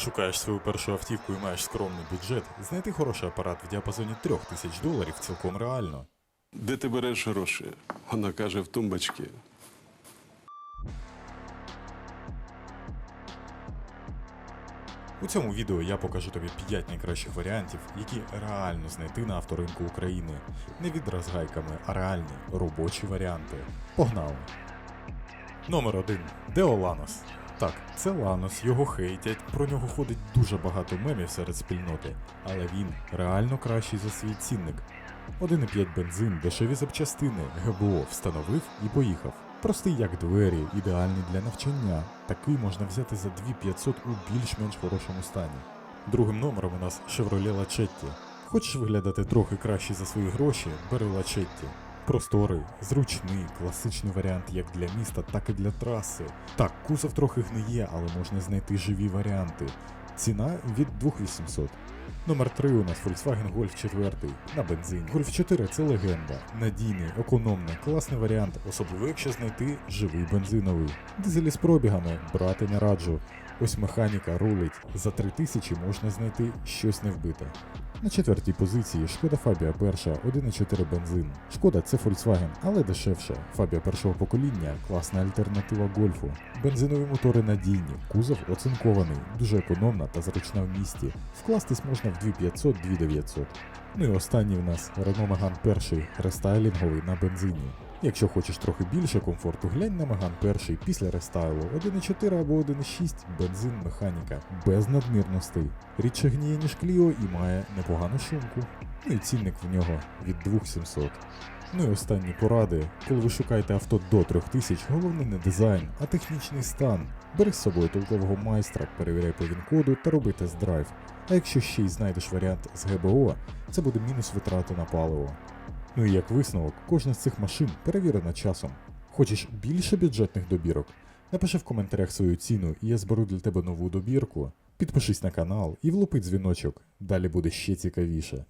Шукаєш свою першу автівку і маєш скромний бюджет, знайти хороший апарат в діапазоні 3000 доларів цілком реально. Де ти береш гроші? Вона каже в тумбочці. У цьому відео я покажу тобі 5 найкращих варіантів, які реально знайти на авторинку України. Не відра з гайками, а реальні робочі варіанти. Погнали! Номер 1. Део Ланос. Так, це Ланос, його хейтять, про нього ходить дуже багато мемів серед спільноти, але він реально кращий за свій цінник. 1,5 бензин, дешеві запчастини, ГБО встановив і поїхав. Простий як двері, ідеальний для навчання. Такий можна взяти за 2500 у більш-менш хорошому стані. Другим номером у нас Chevrolet Lachetti. Хочеш виглядати трохи краще за свої гроші, бери Lachetti. Просторий, зручний, класичний варіант як для міста, так і для траси. Так, кузов трохи гниє, але можна знайти живі варіанти. Ціна від 2800. Номер 3 у нас Volkswagen Golf 4 на бензині. Golf 4 це легенда, надійний, економний, класний варіант, особливо якщо знайти живий бензиновий. Дизелі з пробігами брати не раджу. Ось механіка рулить. За 3000 можна знайти щось не вбите. На четвертій позиції Шкода Фабія перша 1,4 бензин. Шкода це Volkswagen, але дешевше. Фабія першого покоління класна альтернатива гольфу. Бензинові мотори надійні, кузов оцинкований, дуже економна та зручна в місті. Вкластись можна в 2500-2900. Ну і останній в нас Renault Megane перший рестайлінговий на бензині. Якщо хочеш трохи більше комфорту, глянь на Megane перший після рестайлу 1.4 або 1.6 бензин механіка, без надмірностей. Рідше гніє ніж Clio і має непогану шумку. Ну і цінник в нього від 2700. Ну і останні поради. Коли ви шукаєте авто до 3000, головне не дизайн, а технічний стан. Бери з собою толкового майстра, перевіряй по він-коду та роби тест-драйв. А якщо ще й знайдеш варіант з ГБО, це буде мінус витрати на паливо. Ну і як висновок, кожна з цих машин перевірена часом. Хочеш більше бюджетних добірок? Напиши в коментарях свою ціну, і я зберу для тебе нову добірку. Підпишись на канал і влупи дзвіночок, далі буде ще цікавіше.